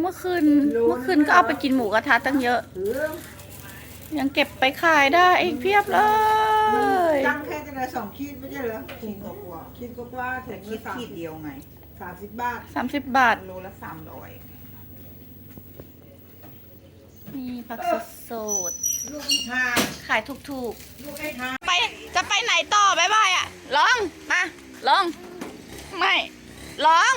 เมื่อคืน เมื่อคืนก็เอาไปกินหมูกระทะตั้งเยอะ ยังเก็บไปขายได้อีกเพียบเลยจังแค่จะได้สองขีดไม่ใช่เหรอขีดกว่าขีดกว่าๆถึงคิดขีดเดียวไงสามสิบบาทสามสิบบาท โลละสามร้อยนี่ผักสดลูกอีกห้าๆขายถูกลูกไอ้ห้าๆ ไปจะไปไหนต่อบายบายอะ ลอง มา ลอง ไม่ ลอง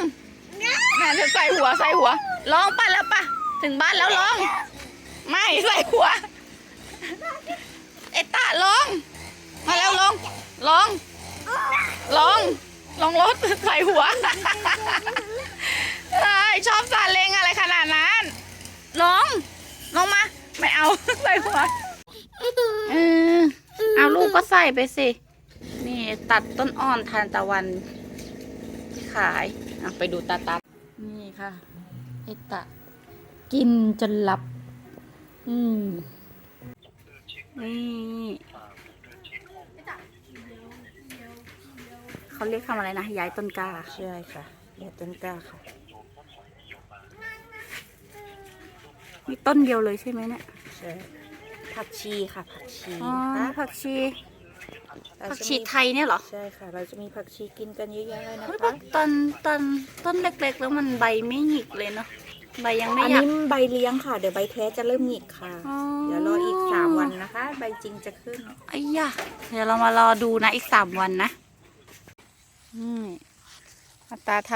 แม่จะใส่หัวใส่หัว ลองไปแล้วปะถึงบ้านแล้วลอง ไม่ใส่หัวเอตาลอง มาแล้วลองลองลองลองรถใส่หัวชอบซาเลงอะไรขนาดนั้นลองลงมา ไม่เอาใส่หัวเออเอาลูกก็ใส่ไปสิ นี่ตัดต้นอ่อนทานตะวันที่ขาย ไปดูตาตัดนี่ค่ะ เอตะ กินจนหลับ อืมนี่เขาเรียกทำอะไรนะ ย้ายต้นกล้า ใช่ค่ะเดี๋ยวต้นกล้าค่ะ มีต้นเดียวเลยใช่ไหมเนี่ย ใช่ ผักชีค่ะ ผักชีอ๋อค่ะผักชี เราผักจะชีมีไทยเนี่ยเหรอใช่ค่ะ เราจะมีผักชีกินกันเยอะๆเลยนะเฮ้ยคะตอนตอนต้นเล็กๆ แล้วมันใบไม่หงิกเลยเนาะใบยังไม่อันหยัก นี้ใบเลี้ยงค่ะเดี๋ยวใบแท้จะเริ่มหงิกค่ะ อ๋อ เดี๋ยวรออีกสามวันนะคะ ใบจริงจะขึ้น ไอ้ยะเดี๋ยวเรามารอดูนะอีกสามวันนะอืมอาตาท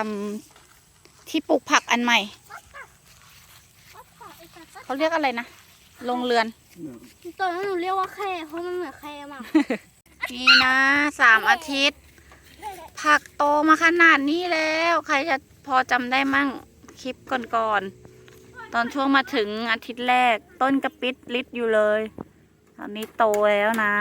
ำที่ปลูกผักอันใหม่ เขาเรียกอะไรนะโรงเรือน ตอนนั้นหนูเรียกว่าแค่เพราะมันเหมือนแค่มาก นี่นะสามอาทิตย์ ผักโตมาขนาดนี้แล้ว ใครจะพอจำได้มั่งคลิปก่อนๆตอนช่วงมาถึงอาทิตย์แรกต้นกระปิดลิดอยู่เลย ตอนนี้โตแล้วนะ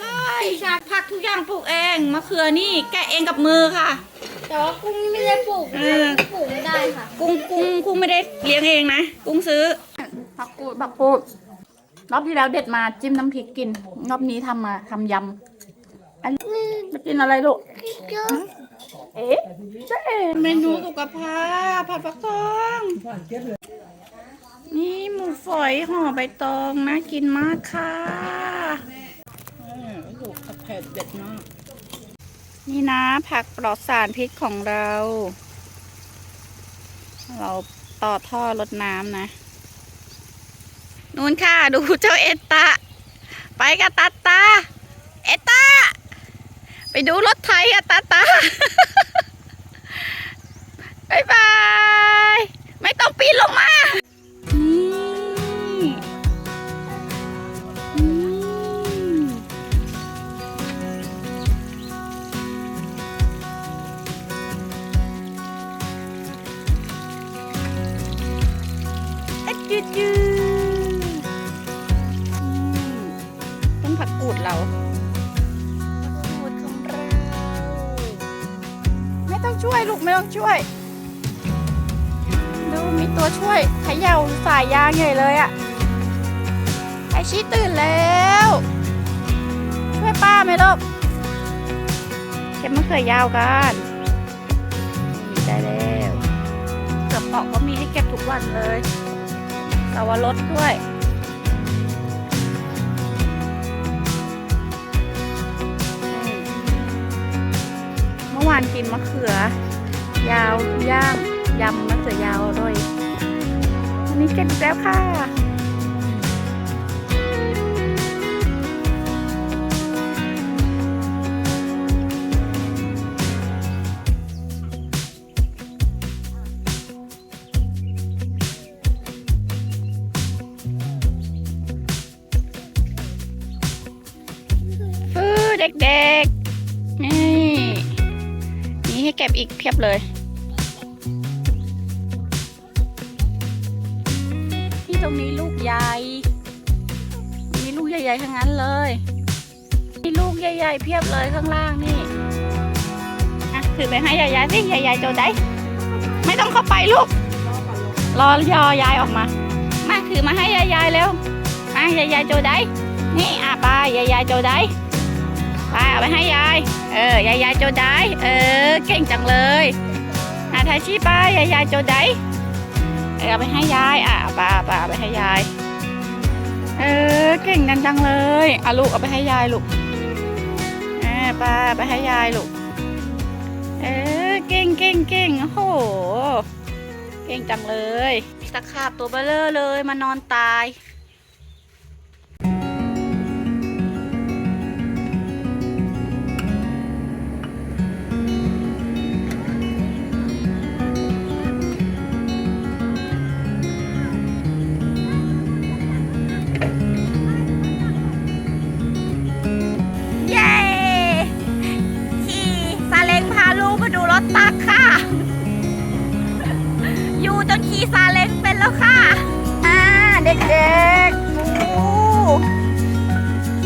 เลยผักทุกอย่างปลูกเองมะเขือนี่แกะเองกับมือค่ะ แต่ว่ากุ้งนี่ไม่ได้ปลูกเออปลูกไม่ได้ค่ะ กุ้งกุ้งกุ้งไม่ได้เลี้ยงเองนะ กุ้งซื้อผักกูดผักกูดรอบที่แล้วเด็ดมาจิ้มน้ำพริกกิน รอบนี้ทำมาทำยำอันนี้จะกินอะไรลูกเอ๊ะจะเอ๋เมนูสุขภาพผัดฟักทองนี่หมูฝอยห่อใบตองน่ากินมากค่ะลูก เผ็ดเด็ดมาก นี่นะผักปลอดสารพิษของเรา เราต่อท่อรดน้ำนะ นู่นค่ะ ดูเจ้าเอตตาไปกับตาตา เอตตาไปดูรถไถอะตาตาบายบาย ไม่ต้องปีนลงมา ผักกูดเราสูตรของเรา ไม่ต้องช่วยลูกไม่ต้องช่วย ดูมีตัวช่วยเขย่าสายยางใหญ่เลยอะไอชี้ตื่นแล้ว ช่วยป้าไหมลูกเก็บมะเขือยาวกันนี่ได้แล้วเกือบเปาะก็มีให้เก็บทุกวันเลยสาวรสด้วย มื่อวานกินมะเขือ ยาวย่างยำมะเขือยาวอร่อยวันนี้เกินแล้วค่ะเด็ก เก็บอีกเพียบเลย ที่ตรงนี้ลูกใหญ่ มีลูกใหญ่ๆทั้งนั้นเลย มีลูกใหญ่ๆเพียบเลยข้างล่างนี่อะถือไปให้ยายๆสิยายๆโจได้ ไม่ต้องเข้าไปลูก รอยอยายออกมา มาถือมาให้ยายๆเร็วอ่ยายๆโจได้ นี่อะไปยายๆโจได้ ไปเอาไปให้ยาย เออยายๆโจได้ เออ เก่งจังเลยอะทายชีไปยายๆโจได้ เออเอาไปให้ยาย อะเอาปเอาปเอาไปให้ยาย เออ เก่งกันจังเลยอะลูกเอาไปให้ยายลูกเออไปเอาไปให้ยายลูก เออ เก่งเก่งเก่งโอ้โห เก่งจังเลยมีตะขาบตัวเบลเลอร์เลยมานอนตาย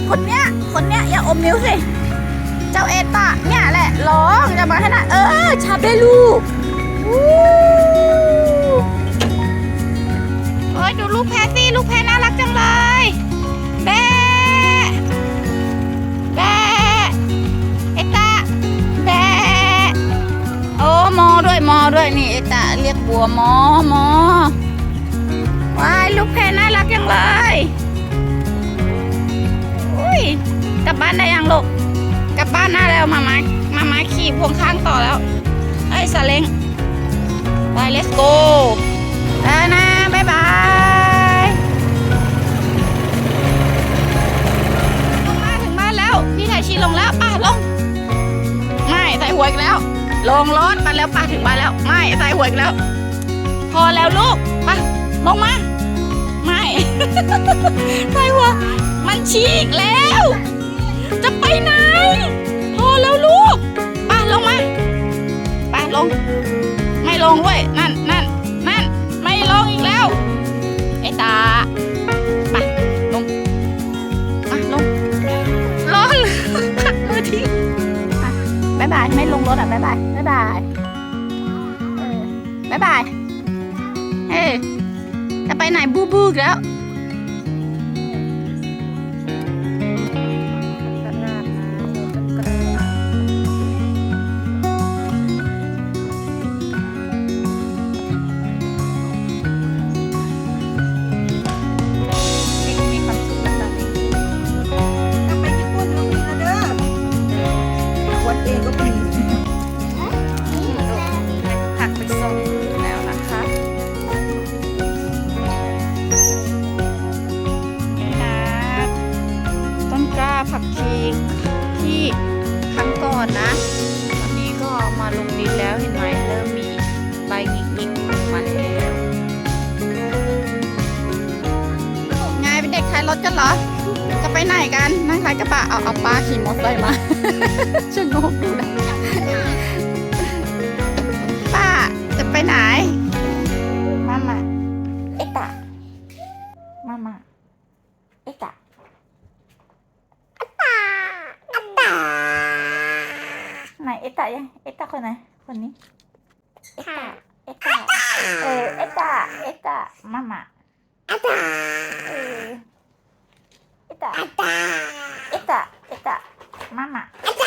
คนเนี้ย คนเนี้ยอย่าอมนิ้วสิ เจ้าเอตะเนี่ยแหละร้องจะมาขนาดเออชับได้ลูกโอ้ยดูลูกแพะสิลูกแพะน่ารักจังเลยแบะแบะเอตะแบะโอ้มอด้วยมอด้วยนี่เอตะเรียกบัวมอมอว้ายลูกแพะน่ารักจังเลยานได้ยังลูกกลับบ้านหน้าแล้วมามามามาขี่พวงข้างต่อแล้วไอ้ยซาเล้งไป let's go แล้วนะบ๊ายบายลงมาถึงบ้านแล้ว พี่ถ่ายชีลงแล้วป้าลง ไม่ใส่หัวอีกแล้ว ลงรถมาแล้วป้าถึงบ้านแล้ว ไม่ใส่หัวอีกแล้ว พอแล้วลูกไป้าลงมา ไม่ใส่หัว มันฉีกแล้ว จะไปไหน พอแล้วลูกป้าลงมาป้าลง ไม่ลงด้วย นั่นนั่นนั่น ไม่ลงอีกแล้ว ไอ้ตาไปลงมาลงร้อนพักมือทิ้งไปบ๊ายบาย ไม่ลงรถอะบ๊ายบายบ๊ายบายเออบ๊ายบาย เฮ้จะไปไหนบูบูกแล้ว ล้าผักชีที่ครั้งก่อนนะวันนี้ก็เอามาลงดินแล้วเห็นไหมเริ่มมีใบหงิกๆออกมาแล้วไงเป็นเด็กท้ายรถกันเหรอ จะไปไหนกันนั่งท้ายกระบะเอาเอาป้าขี่มอเตอร์ไซค์มา ชะโงกดูนะป้าจะไปไหน ไหนเอตายังเอตาคนไหนคนนี้เอตาเอตาเออเอตาเอตามาม่าเอตาเออเอตาเอตาเอตามาม่าเอตา